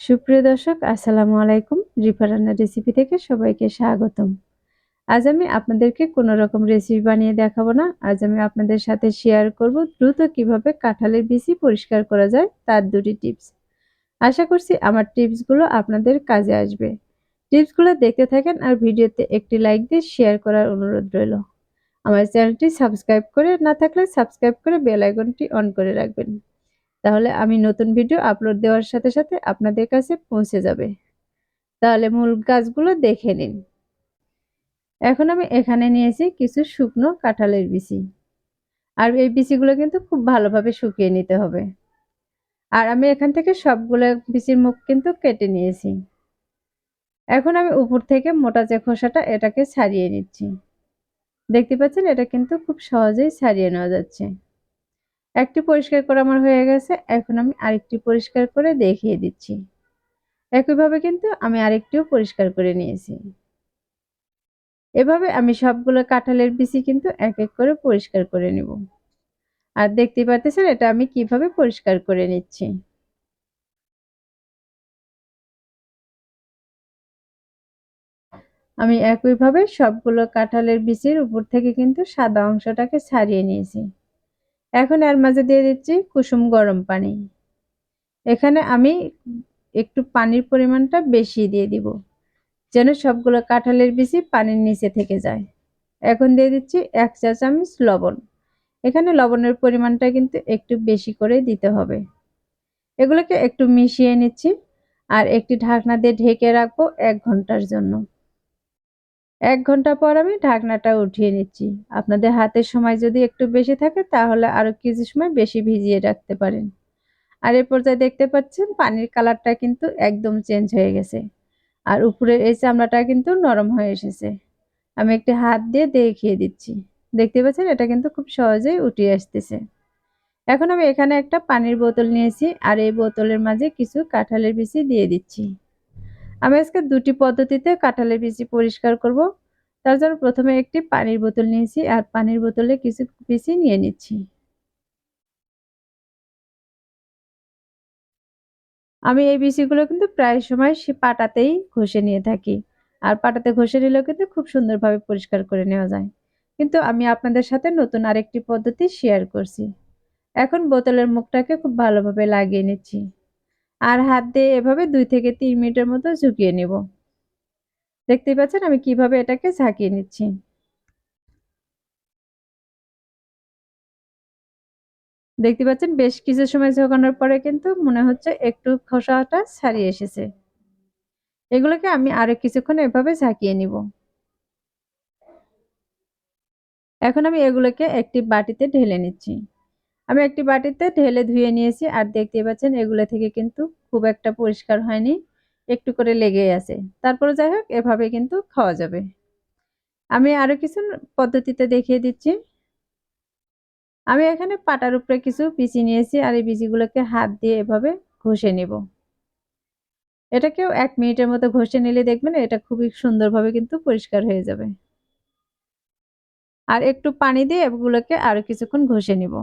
সুপ্রিয় দর্শক, আসসালামু আলাইকুম। রিফা রান্নার রেসিপি থেকে সবাইকে স্বাগতম। আজ আমি আপনাদেরকে কোনো রকম রেসিপি বানিয়ে দেখাবো না। আজ আমি আপনাদের সাথে শেয়ার করব দ্রুত কীভাবে কাঁঠালের বিচি পরিষ্কার করা যায় তার দুটি টিপস আশা করছি আমার টিপসগুলো আপনাদের কাজে আসবে। টিপসগুলো দেখতে থাকেন আর ভিডিওতে একটি লাইক দিয়ে শেয়ার করার অনুরোধ রইল। আমার চ্যানেলটি সাবস্ক্রাইব করে না থাকলে সাবস্ক্রাইব করে বেল আইকনটি অন করে রাখবেন। তাহলে আমি নতুন ভিডিও আপলোড দেওয়ার সাথে সাথে আপনাদের কাছে পৌঁছে যাবে। তাহলে মূল গাছগুলো দেখে নিন। এখন আমি এখানে নিয়েছি কিছু শুকনো কাঁঠালের বিচি। আর এই বিচিগুলো কিন্তু খুব ভালোভাবে শুকিয়ে নিতে হবে। আর আমি এখান থেকে সবগুলো বিচির মুখ কিন্তু কেটে নিয়েছি। এখন আমি উপর থেকে মোটা যে খোসাটা, এটাকে ছাড়িয়ে নিচ্ছি। দেখতে পাচ্ছেন? এটা কিন্তু খুব সহজেই ছাড়িয়ে নেওয়া যাচ্ছে। একটি পরিষ্কার করা আমার হয়ে গেছে। এখন আমি আরেকটি পরিষ্কার করে দেখিয়ে দিচ্ছি। একইভাবে কিন্তু আমি আরেকটিও পরিষ্কার করে নিয়েছি। এভাবে আমি সবগুলো কাঁঠালের বিচি কিন্তু এক এক করে পরিষ্কার করে নেব। আর দেখতে পাচ্ছেন এটা আমি কীভাবে পরিষ্কার করে নিচ্ছি। আমি একইভাবে সবগুলো কাঁঠালের বিচির উপর থেকে কিন্তু সাদা অংশটাকে ছাড়িয়ে নিয়েছি। এখন এর মাঝে দিয়ে দিচ্ছি কুসুম গরম পানি। এখানে আমি একটু পানির পরিমাণটা বেশি দিয়ে দিব, যেন সবগুলো কাঁঠালের বিচি পানির নিচে থেকে যায়। এখন দিয়ে দিচ্ছি এক চা চামচ লবণ। এখানে লবণের পরিমাণটা কিন্তু একটু বেশি করে দিতে হবে। এগুলোকে একটু মিশিয়ে নিচ্ছি আর একটি ঢাকনা দিয়ে ঢেকে রাখব এক ঘণ্টার জন্য। এক ঘণ্টা পর আমি ঢাকনাটা উঠিয়ে নিচ্ছি। আপনাদের হাতের সময় যদি একটু বেশি থাকে, তাহলে আরও কিছু সময় বেশি ভিজিয়ে রাখতে পারেন। আর এ পর্যায়ে দেখতে পাচ্ছেন, পানির কালারটা কিন্তু একদম চেঞ্জ হয়ে গেছে। আর উপরের এই চামড়াটা কিন্তু নরম হয়ে এসেছে। আমি একটি হাত দিয়ে দেখিয়ে দিচ্ছি। দেখতে পাচ্ছেন, এটা কিন্তু খুব সহজেই উঠিয়ে আসতেছে। এখন আমি এখানে একটা পানির বোতল নিয়েছি, আর এই বোতলের মাঝে কিছু কাঁঠালের বিচি দিয়ে দিচ্ছি। আমি আজকে দুটি পদ্ধতিতে কাঁঠালের বিচি পরিষ্কার করব। তার জন্য প্রথমে একটি পানির বোতল নিয়েছি আর পানির বোতলে কিছু বিচি নিয়ে নিচ্ছি। আমি এই বিচিগুলো কিন্তু প্রায় সময় সে পাটাতেই ঘষে নিয়ে থাকি আর পাটাতে ঘষে নিলেও কিন্তু খুব সুন্দরভাবে পরিষ্কার করে নেওয়া যায়। কিন্তু আমি আপনাদের সাথে নতুন আরেকটি পদ্ধতি শেয়ার করছি। এখন বোতলের মুখটাকে খুব ভালোভাবে লাগিয়ে নিচ্ছি। আর হাত দিয়ে এভাবে দুই থেকে তিন মিনিটের মতো ঝুঁকিয়ে নেব। দেখতেই পাচ্ছেন আমি কীভাবে এটাকে ঝাঁকিয়ে নিচ্ছি। দেখতে পাচ্ছেন বেশ কিছু সময় ঝোঁকানোর পরে কিন্তু মনে হচ্ছে একটু খোসাটা ছাড়িয়ে এসেছে। এগুলোকে আমি আরও কিছুক্ষণ এভাবে ঝাঁকিয়ে নিব। এখন আমি এগুলোকে একটি বাটিতে ঢেলে নিচ্ছি। আমি একটি বাটিতে ঢেলে ধুয়ে নিয়েছি আর দেখতে পাচ্ছেন এগুলো থেকে কিন্তু খুব একটা পরিষ্কার হয়নি। একটু করে লেগে আছে। তারপরে যাই হোক এভাবে কিন্তু খাওয়া যাবে। আমি আরও কিছু পদ্ধতিতে দেখিয়ে দিচ্ছি। আমি এখানে পাটার উপরে কিছু বিচি নিয়েছি আর এই বিচিগুলোকে হাত দিয়ে এভাবে ঘষে নেব। এটাকেও এক মিনিটের মতো ঘষে নিলে দেখবেন এটা খুবই সুন্দরভাবে কিন্তু পরিষ্কার হয়ে যাবে। আর একটু পানি দিয়ে এগুলোকে আরও কিছুক্ষণ ঘষে নিব।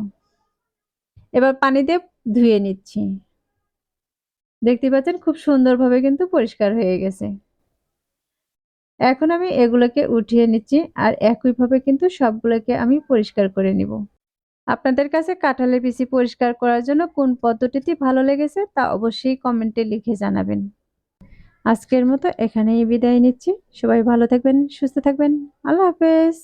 এবার পানি দিয়ে ধুয়ে নিচ্ছি। দেখতে পাচ্ছেন খুব সুন্দরভাবে কিন্তু পরিষ্কার হয়ে গেছে। এখন আমি এগুলোকে উঠিয়ে নিচ্ছি আর একইভাবে কিন্তু সবগুলোকে আমি পরিষ্কার করে নিব। আপনাদের কাছে কাঁঠালের বিচি পরিষ্কার করার জন্য কোন পদ্ধতিটি ভালো লেগেছে তা অবশ্যই কমেন্টে লিখে জানাবেন। আজকের মতো এখানেই বিদায় নিচ্ছি। সবাই ভালো থাকবেন, সুস্থ থাকবেন। আল্লাহ হাফেজ।